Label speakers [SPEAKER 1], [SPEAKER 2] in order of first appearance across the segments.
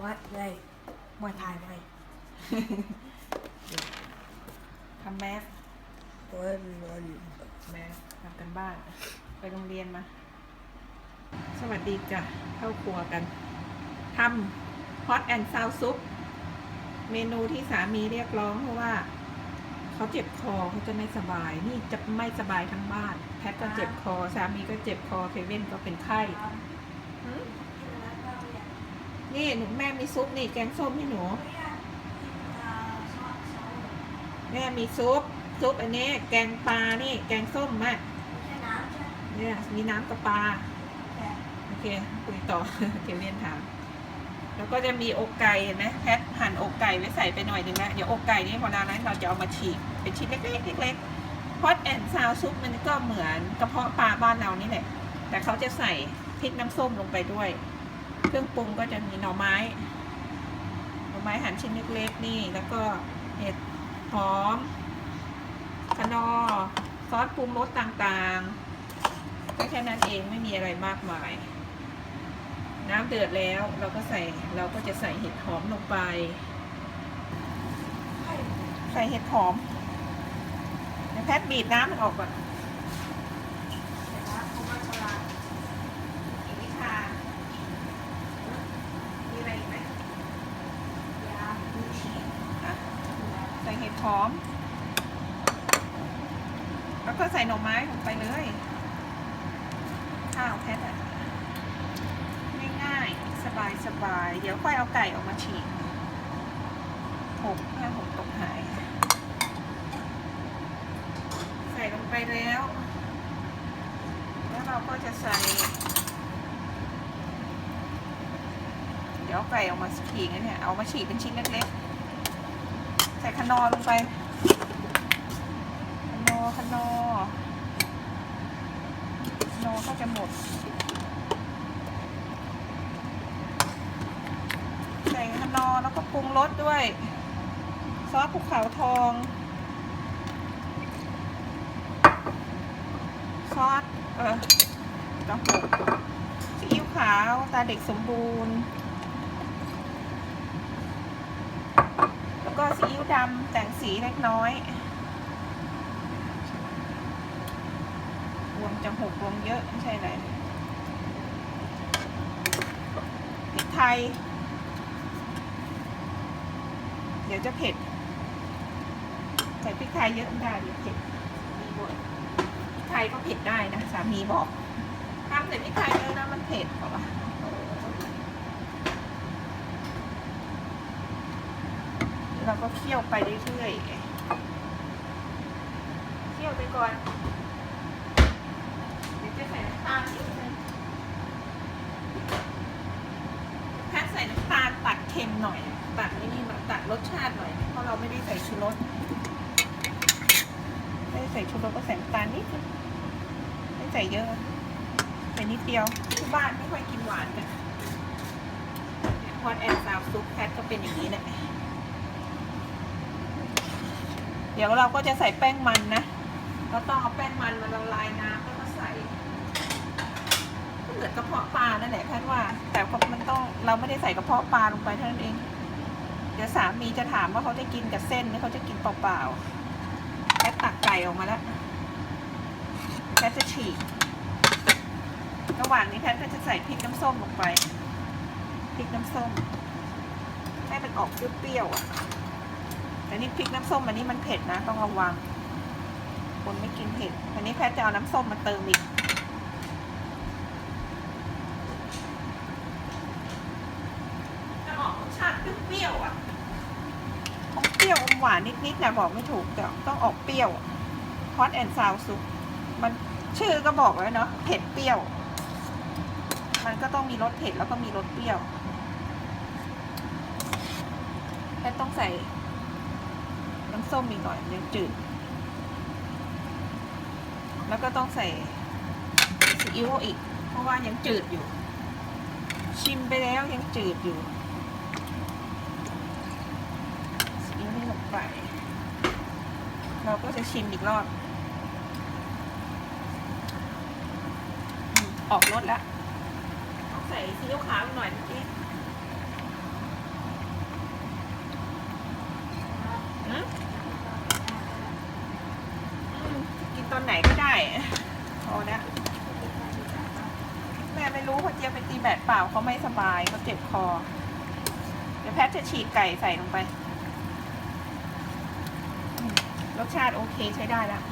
[SPEAKER 1] วัดเลยมวยถ่ายไว้
[SPEAKER 2] ทำแมส
[SPEAKER 1] วันวัน
[SPEAKER 2] แมสทำกันบ้านไปโรงเรียนมา สวัสดีจ้ะเข้าครัวกันทำฮอตแอนด์ซาวซุปเมนูที่สามีเรียกร้องเพราะว่าเขาเจ็บคอเขาจะไม่สบาย นี่จะไม่สบายทั้งบ้าน แพทก็เจ็บคอ สามีก็เจ็บคอเควินก็เป็นไข้หืม นี่หนูแม่มีซุปนี่แกงส้มให้หนู แม่มีซุปซุปอันนี้ แกงปลานี่แกงส้มมากเนี่ยมีน้ำกับปลาโอเคคุยต่อเควินถามแล้วก็จะมีอกไก่เห็นไหมแพทหั่นอกไก่ไว้ใส่ไปหน่อยหนึงนะเดี๋ยวอกไก่นี่พอนานนั้นเราจะเอามาฉีกเป็นชิ้นเล็กๆเล็กๆพอตแอนซาวซุปมันก็เหมือนกระเพาะปลาบ้านเรานี่แหละแต่เขาจะใส่พริกน้ำส้มลงไปด้วย เครื่องปรุงก็จะมีหน่อไม้ หน่อไม้หั่นชิ้นเล็กๆนี่ แล้วก็เห็ดหอมคะนอซอสปรุงรสต่างๆ ก็แค่นั้นเองไม่มีอะไรมากมาย น้ำเดือดแล้วเราก็ใส่เราก็จะใส่เห็ดหอมลงไป ใส่เห็ดหอมแพทย์บีบน้ำมันออกก่อนอีกนิดค่ะมีอะไรอีกไหมอะใส่เหอม แล้วก็ใส่หน่อไม้ลงไปเลย ข้าวแพทย์อะง่ายๆ สบายๆ เดี๋ยวค่อยเอาไก่ออกมาฉีกหกห้าหกตกหาย ใส่ลงไปแล้ว แล้วเราก็จะใส่ เดี๋ยวไก่ออกมาฉีกนะเนี่ย เอามาฉีกเป็นชิ้นเล็กๆ ใส่คะนอลงไปคะนอร์คะนอร์คะนอก็จะหมด ใส่คะนอแล้วก็ปรุงรสด้วย ซอสภูเขาทอง ซอส เออต้องหกซีอิ๊วขาว ตาเด็กสมบูรณ์ แล้ว ก็ซีอิ๊วดำแต่งสีเล็กน้อย รวมจะหกรวมเยอะ ไม่ใช่อะไรพริกไทย เดี๋ยวจะเผ็ด ใส่พริกไทยเยอะไม่ได้เดี๋ยวเผ็ดมีบ่นพริกไทยก็เผ็ดได้นะ สามีบอกห้ามใส่พริกไทยเยอะนะมันเผ็ดบอกว่า เราก็เคี่ยวไปเรื่อยๆเคี่ยวไปก่อนเดี๋ยวจะใส่น้ำตาลนิดนึงแพทย์ใส่น้ำตาลตัดเค็มหน่อย ตัดไม่นี่ตัดรสชาติหน่อย เพราะเราไม่ได้ใส่ชูรสไม่ได้ใส่ชูรสก็ใส่น้ำตาลนิดนึงไม่ใส่เยอะใส่นิดเดียวที่บ้านไม่ค่อยกินหวานกันพอดแอนซาวซุปแพทก็เป็นอย่างนี้แหละ เดี๋ยวเราก็จะใส่แป้งมันนะเราต้องเอาแป้งมันมาละลายน้ำแล้วก็ใส่เหมือนกระเพาะปลานั่นแหละแพทย์ว่า แต่มันต้องเราไม่ได้ใส่กระเพาะปลาลงไปเท่านั้นเอง เดี๋ยวสามีจะถามว่าเขาจะกินกับเส้นหรือเขาจะกินเปล่าๆแพทย์ตักไก่ออกมาแล้วแพทย์จะฉีกระหว่างนี้แพทย์ก็จะใส่พริกน้ำส้มลงไป พริกน้ำส้ม ให้มันออกเปรี้ยวๆอะ แต่นี่พริกน้ำส้มอันนี้มันเผ็ดนะ ต้องระวัง คนไม่กินเผ็ดอันนี้แพทย์จะเอาน้ำส้มมาเติมอีกจะออกรสชาติเปรี้ยวๆอะอมเปรี้ยวอมหวานนิดๆนะบอกไม่ถูกแต่ต้องออกเปรี้ยวฮอตแอนด์ซาวซุปมันชื่อก็บอกไว้เนาะเผ็ดเปรี้ยว มันก็ต้องมีรสเผ็ดแล้วก็มีรสเปรี้ยวแค่ต้องใส่ น้ำส้มอีกหน่อยยังจืด แล้วก็ต้องใส่ซีอิ๊วอีก เพราะว่ายังจืดอยู่ ชิมไปแล้วยังจืดอยู่ซีอิ๊วนี่ลงไป เราก็จะชิมอีกรอบ ออกรสแล้วต้องใส่ซีอิ๊วขาวหน่อยเมื่อกี้ วันไหนก็ได้พอแล้วแม่ไม่รู้เขาเจี๊ยบไปตีแบดเปล่าเขาไม่สบายเขาเจ็บคอ เดี๋ยวแพทย์จะฉีกไก่ใส่ลงไป รสชาติโอเคใช้ได้แล้ว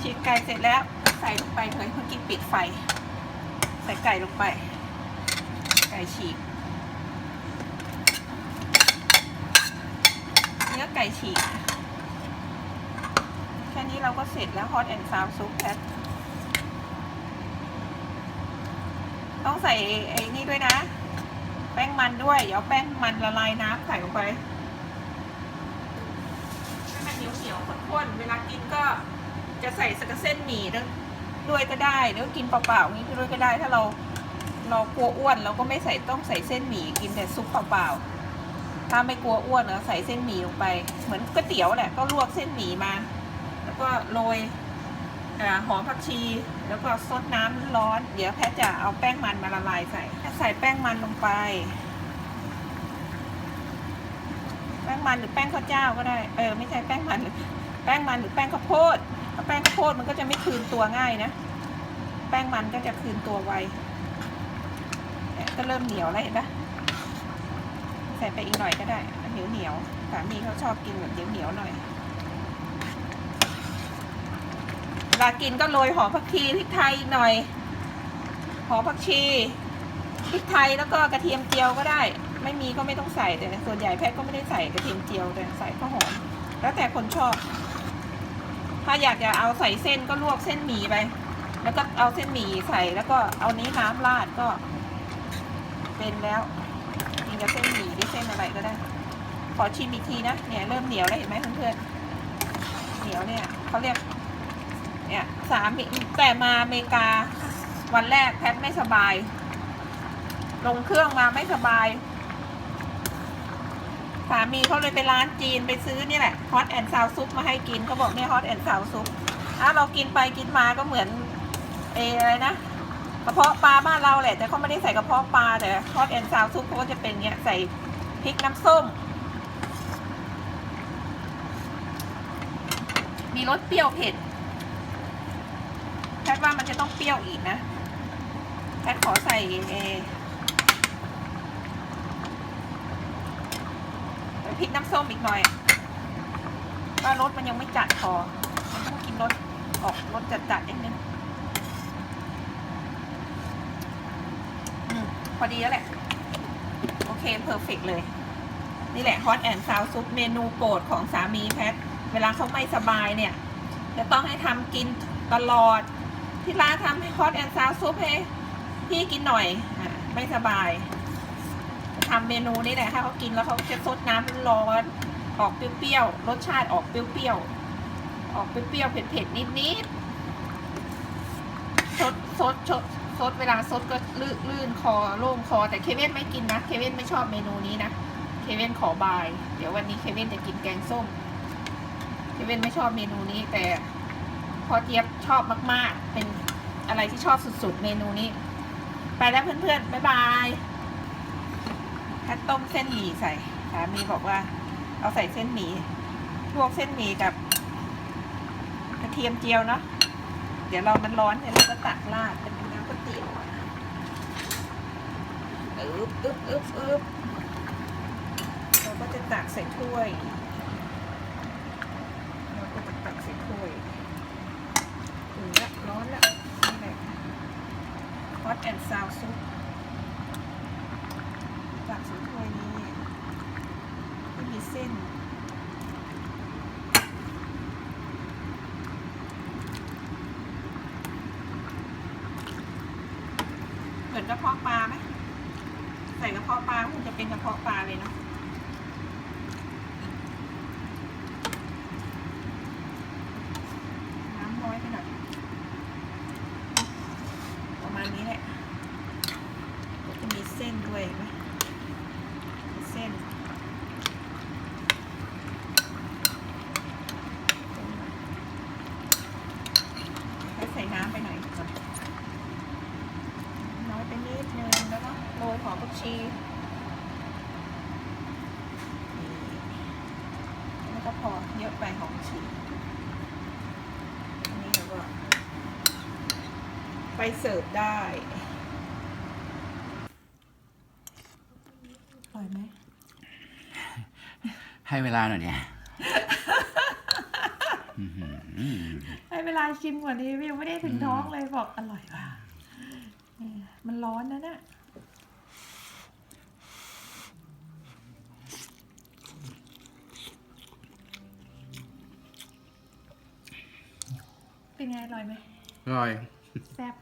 [SPEAKER 2] ฉีกไก่เสร็จแล้วใส่ลงไปเลยเมื่อกี้ปิดไฟ ใส่ไก่ลงไป ไก่ฉีก เนื้อไก่ฉีก นี้เราก็เสร็จแล้ว hot and sour soup แพทต้องใส่ไอ้นี่ด้วยนะ แป้งมันด้วย เดี๋ยวแป้งมันละลายน้ำใส่ลงไปให้มันเหนียวเหนียวๆข้นๆเวลากินก็จะใส่สักเส้นหมี่ด้วยก็ได้หรือกินเปล่าๆนี้ด้วยก็ได้ ถ้าเราเรากลัวอ้วนเราก็ไม่ใส่ต้องใส่เส้นหมี่กินแต่ซุปเปล่าๆถ้าไม่กลัวอ้วนเราใส่เส้นหมี่ลงไป เหมือนก๋วยเตี๋ยวแหละก็ลวกเส้นหมี่มา ก็โรยอหอมผักชี แล้วก็ซดน้ำร้อน เดี๋ยวแพทจะเอาแป้งมันมาละลายใส่ใส่แป้งมันลงไป แป้งมันหรือแป้งข้าวเจ้าก็ได้ เออไม่ใช่แป้งมันหรือแป้งมันหรือแป้งข้าวโพดถ้าแป้งข้าวโพดมันก็จะไม่คืนตัวง่ายนะ แป้งมันก็จะคืนตัวไวเนี่ยก็เริ่มเหนียวแล้วเห็นปะใส่ไปอีกหน่อยก็ได้เหนียวเหนียวสามีเขาชอบกินแบบเหนียวเหนียวหน่อย เว ลากินก็โรยหอมผักชีพริกไทยหน่อย หอมผักชีพริกไทยแล้วก็กระเทียมเจียวก็ได้ ไม่มีก็ไม่ต้องใส่แต่ส่วนใหญ่แพทย์ก็ไม่ได้ใส่กระเทียมเจียวแต่ใส่ข้าวหอม แล้วแต่คนชอบ ถ้าอยากจะเอาใส่เส้นก็ลวกเส้นหมี่ไป แล้วก็เอาเส้นหมี่ใส่แล้วก็เอานี้น้ำราดก็ เป็นแล้วกินกับเส้นหมี่หรือเส้นอะไรก็ได้ ขอชิมอีกทีนะเนี่ยเริ่มเหนียวแล้วเห็นไหมเพื่อนๆเหนียวเนี่ยเขาเรียก เนี่ยสามีแต่มาอเมริกา วันแรกแพทไม่สบาย ลงเครื่องมาไม่สบาย สามีเขาเลยไปร้านจีนไปซื้อนี่แหละฮอตแอนด์ซาวซุปมาให้กินเขาบอกเนี่ยฮอตแอนด์ซาวซุปถ้าเรากินไปกินมาก็เหมือนเออะไรนะกระเพาะปลาบ้านเราแหละ แต่เขาไม่ได้ใส่กระเพาะปลาแต่ฮอตแอนด์ซาวซุปเขาก็จะเป็นเงี้ยใส่พริกน้ำส้ม มีรสเปรี้ยวเผ็ด พทว่ามันจะต้องเปรี้ยวอีกนะแพทขอใส่เอพริกน้ำส้มอีกหน่อยว่ารสมันยังไม่จัดพอมันต้องกินรสออกรสจัดจัดๆนิดนึงอืมพอดีแล้วแหละ โอเคเพอร์เฟกเลย นี่แหละฮอตแอนด์ซาวซุปเมนูโปรดของสามีแพท เวลาเขาไม่สบายเนี่ย จะต้องให้ทำกินตลอด ที่ร้านทำให้ฮอตแอนซาวซุปให้พี่กินหน่อยอไม่สบายทำเมนูนี้แหละถ้เขากินแล้วเขาจะซดน้ำร้อนออกเปรี้ยวๆรสชาติออกเปรี้ยวๆออกเปรี้ยวๆเผ็ดๆนิดๆซดซดซดซดเวลาซดก็ลื่นลื่นคอโล่งคอแต่เคเว่นไม่กินนะเคเว่นไม่ชอบเมนูนี้นะเคเว่นขอบาย เดี๋ยววันนี้เคเว่นจะกินแกงส้มเคเว่นไม่ชอบเมนูนี้แต่พอเจี๊ยบชอบมากๆ เป็น อะไรที่ชอบสุดๆ เมนูนี้ ไปแล้วเพื่อนๆ บ๊ายบายแค่ต้มเส้นหมี่ใส่สามีบอกว่า เอาใส่เส้นหมี่ลวกเส้นหมี่กับกระเทียมเจียวเนาะเดี๋ยวเรามันร้อนเดี๋ยเราก็ตักราดเป็นน้ำก๋วยเตี๋ยวอึ๊บอึ๊บอึ๊บอึ๊บเราก็จะตักใส่ถ้วยเราก็จะตักใส่ถ้วย อุ่นละร้อนละนี่แหละ แอนซาวซุปจากสูตรถ้วยนี้ไม่มีเส้น เหมือนกระเพาะปลาไหมใส่กระเพาะปลาคงจะเป็นกระเพาะปลาเลยเนาะน้ำน้อยไปหน่อย ประมาณนี้แหละก็จะมีเส้นด้วยไหมเส้นแล้ใส่น้ำไปหน่อยก่อนน้อยไปนิดนึงแล้วก็โรยหอมผักชีนี่แล้วก็พอเยอะไปหอมผักชีอันนี้เราก็ไปเสิร์ฟได้อร่อยไหม
[SPEAKER 3] ให้เวลาหน่อยเนี่ยอื้อหือ
[SPEAKER 2] ให้เวลาชิมกว่านี้ยังไม่ได้ถึงท้องเลยบอกอร่อยว่ะนี่มันร้อนนะเนี่ยเป็นไงอร่อยไหม
[SPEAKER 3] อร่อย
[SPEAKER 2] แซ่บ